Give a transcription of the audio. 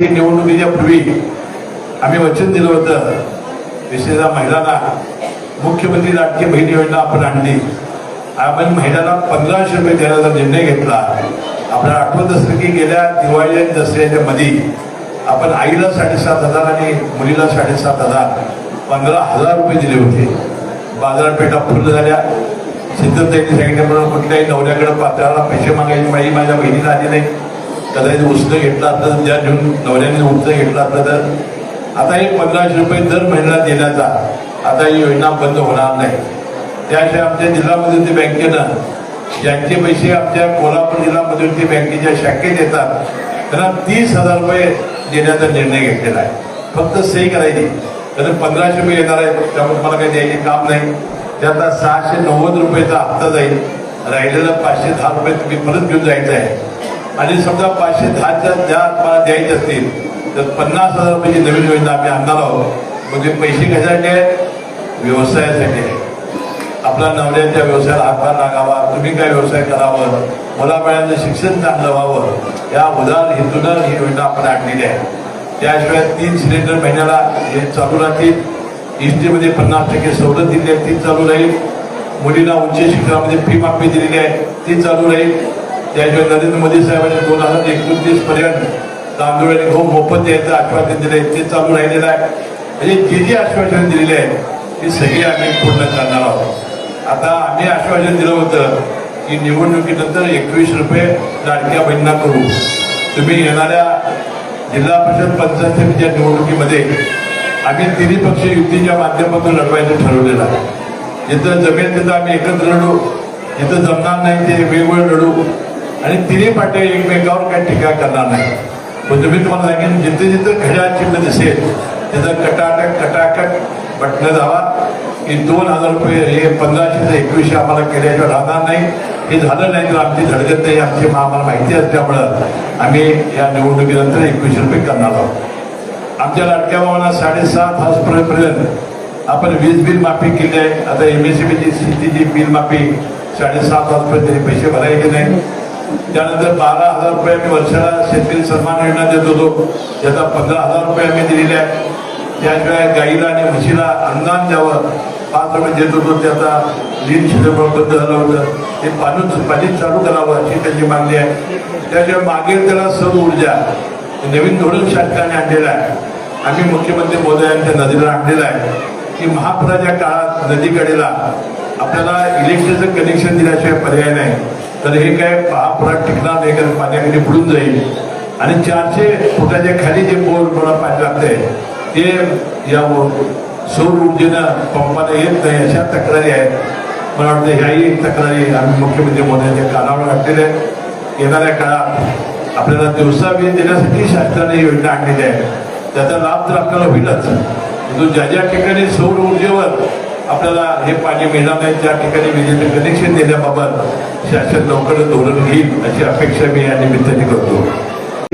निवडणुकीच्या पूर्वी आम्ही वचन दिलं होतं विशेषतः महिलांना मुख्यमंत्री लाडकी बहीण योजना आपण आणली. आपण महिलांना पंधराशे रुपये देण्याचा निर्णय घेतला आपल्याला आठवत असेल की गेल्या दिवाळी आणि दसऱ्याच्या मध्ये आपण आईला साडेसात हजार आणि मुलीला साडेसात हजार पंधरा हजार रुपये दिले होते. बाजारपेठा फुल झाल्या. सिद्धतेने सांगितल्याप्रमाणे कुठल्याही नवऱ्याकडे पात्राला पैसे मागायची माही माझ्या बहिणीला आली नाही. कदाचित उसनं घेतला असता तर ज्या घेऊन नवऱ्याने उसनं घेतला असता तर आता एक पंधराशे रुपये दर महिन्याला देण्याचा आता ही योजना बंद होणार नाही. त्याशिवाय आमच्या जिल्हा मध्यवर्ती बँकेनं ज्यांचे पैसे आमच्या कोल्हापूर जिल्हा मध्यवर्ती बँकेच्या शाखेत येतात त्यांना तीस हजार रुपये देण्याचा निर्णय घेतलेला आहे. फक्त सही करायची. कारण पंधराशे रुपये येणार आहे त्यामुळे मला काही द्यायचे काम नाही. त्याचा सहाशे नव्वद रुपयेचा हप्ता जाईल. राहिलेला पाचशे दहा रुपये तुम्ही परत घेऊन जायचं आहे. आणि समजा पाचशे दहाच्या ज्या मला द्यायचे असतील तर पन्नास हजार रुपयाची नवीन योजना आम्ही आणणार आहोत म्हणजे पैसे कशासाठी आहे व्यवसायासाठी आहे आपला नवऱ्याच्या व्यवसायाला हातभार लागावा तुम्ही काय व्यवसाय करावं? मुलाबाळांचं शिक्षण चांगलं व्हावं. या उदार हेतूनं ही योजना आपण आणलेली आहे. त्याशिवाय तीन सिलेंडर महिन्याला हे चालू राहतील. इस्टीमध्ये पन्नास टक्के सवलत दिली आहे ती चालू राहील. मुलींना उच्च शिक्षणामध्ये फी माफी दिलेली आहे ती चालू राहील. त्याशिवाय नरेंद्र मोदी साहेबांनी दोन हजार एकोणतीस पर्यंत तांदूळ आणि गहू मोफत यायचं आश्वासन दिले ते चालू राहिलेलं आहे. म्हणजे जी जी आश्वासन दिलेली आहे ती सगळी आम्ही पूर्ण करणार आहोत. आता आम्ही आश्वासन दिलं होतं की निवडणुकीनंतर एकवीस रुपये लाडक्या बहिणींना करू. तुम्ही येणाऱ्या जिल्हा परिषद पंचायत समितीच्या निवडणुकीमध्ये आम्ही तिन्ही पक्ष युतीच्या माध्यमातून लढवायचं ठरवलेलं आहे. जिथं जमेल तिथं आम्ही एकत्र लढू. जिथं जमणार नाही ते वेगवेगळं लढू. आणि तिन्ही पार्ट्या एकमेकावर काही टीका करणार नाही. म्हणजे पण तुम्ही तुम्हाला सांगेन जिथे जिथं घड्याळ चिन्ह दिसेल तिथं कटाटक कटाकट बटणं जावा की दोन हजार रुपये हे पंधराशे ते एकवीसशे आम्हाला केल्याशिवाय राहणार नाही. हे झालं नाही तर आमची धडगत नाही आमची आम्हाला माहिती असल्यामुळं आम्ही या निवडणुकीनंतर एकवीसशे रुपये करणार आहोत. आमच्या लाडक्या भावाला साडेसात हॉस्पिटलपर्यंत आपण वीज बिल माफी केली आहे. आता एम एस सी बीची शेतीची बिल माफी साडेसात हॉस्पिटल पैसे भरायचे नाही त्यानंतर बारा हजार रुपये आम्ही वर्षाला शेतकरी सन्मान योजना देत होतो. त्याचा पंधरा हजार रुपये आम्ही दिलेले आहे त्याशिवाय गाईला आणि म्हशीला अनुदान द्यावं पाच रुपये देत होतो. त्याचा लीन क्षेत्रफळ बंद झालं होतं. ते पाणी पाणी चालू करावं अशी त्यांची मागणी आहे. त्याशिवाय मागेल त्याला सौर ऊर्जा नवीन धोरण शासनाने आणलेलं आहे. आम्ही मुख्यमंत्री महोदयांच्या नदीला आणलेलं आहे की महापुराच्या काळात नदीकडेला आपल्याला इलेक्ट्रिकचं कनेक्शन दिल्याशिवाय पर्याय नाही. तर हे काय महापुरात टिकणार नाही कारण पाण्याखाली बुडून जाईल. आणि चारशे फुटाच्या खाली जे बोर मला पाणी लागते ते या सौर ऊर्जेनं पंपाला येत नाही अशा तक्रारी आहेत. मला वाटतं ह्याही तक्रारी आम्ही मुख्यमंत्री महोदयांच्या कानावर घातलेल्या आहेत येणाऱ्या काळात आपल्याला दिवसा वीज देण्यासाठी शासनाने योजना आणलेली आहे. त्याचा लाभ तर आपल्याला होईलच. ज्या ज्या ठिकाणी सौर ऊर्जेवर आपल्याला हे पाणी मिळणार नाही त्या ठिकाणी विजेचं कनेक्शन देण्याबाबत शासन लवकरच धोरण घेईल अशी अपेक्षा मी या निमित्ताने करतो.